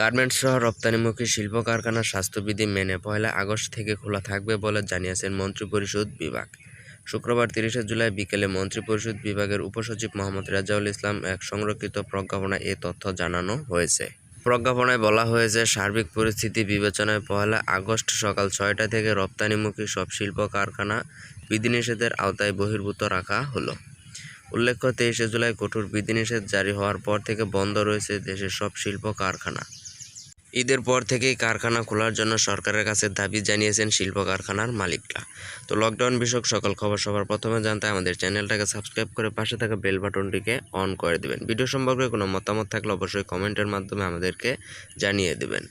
Garments সহ রপ্তানিমুখী শিল্প কারখানার স্বাস্থ্যবিধি মেনে পয়লা আগস্ট থেকে খোলা থাকবে বলে জানিয়েছেন মন্ত্রিপরিষদ বিভাগ। শুক্রবার তিরিশে জুলাই বিকেলে মন্ত্রিপরিষদ বিভাগের উপসচিব মোহাম্মদ রাজাউল ইসলাম এক সংরক্ষিত প্রজ্ঞাপনায় এ তথ্য জানানো হয়েছে। প্রজ্ঞাপনায় বলা হয়েছে, সার্বিক পরিস্থিতি বিবেচনায় পয়লা আগস্ট সকাল ছয়টা থেকে রপ্তানিমুখী সব শিল্প কারখানা বিধিনিষেধের আওতায় বহির্ভূত রাখা হলো। উল্লেখ্য তেইশে জুলাই কঠোর বিধিনিষেধ জারি হওয়ার পর থেকে বন্ধ রয়েছে দেশের সব শিল্প কারখানা। ঈদের পর থেকেই কারখানা খোলার জন্য সরকারের কাছে দাবি জানিয়েছেন শিল্প কারখানার মালিকরা। তো লকডাউন বিষয়ক সকল খবর সবার প্রথমে জানতে আমাদের চ্যানেলটাকে সাবস্ক্রাইব করে পাশে থাকা বেল বাটনটিকে অন করে দেবেন। ভিডিও সম্পর্কে কোনো মতামত থাকলে অবশ্যই কমেন্টের মাধ্যমে আমাদেরকে জানিয়ে দেবেন।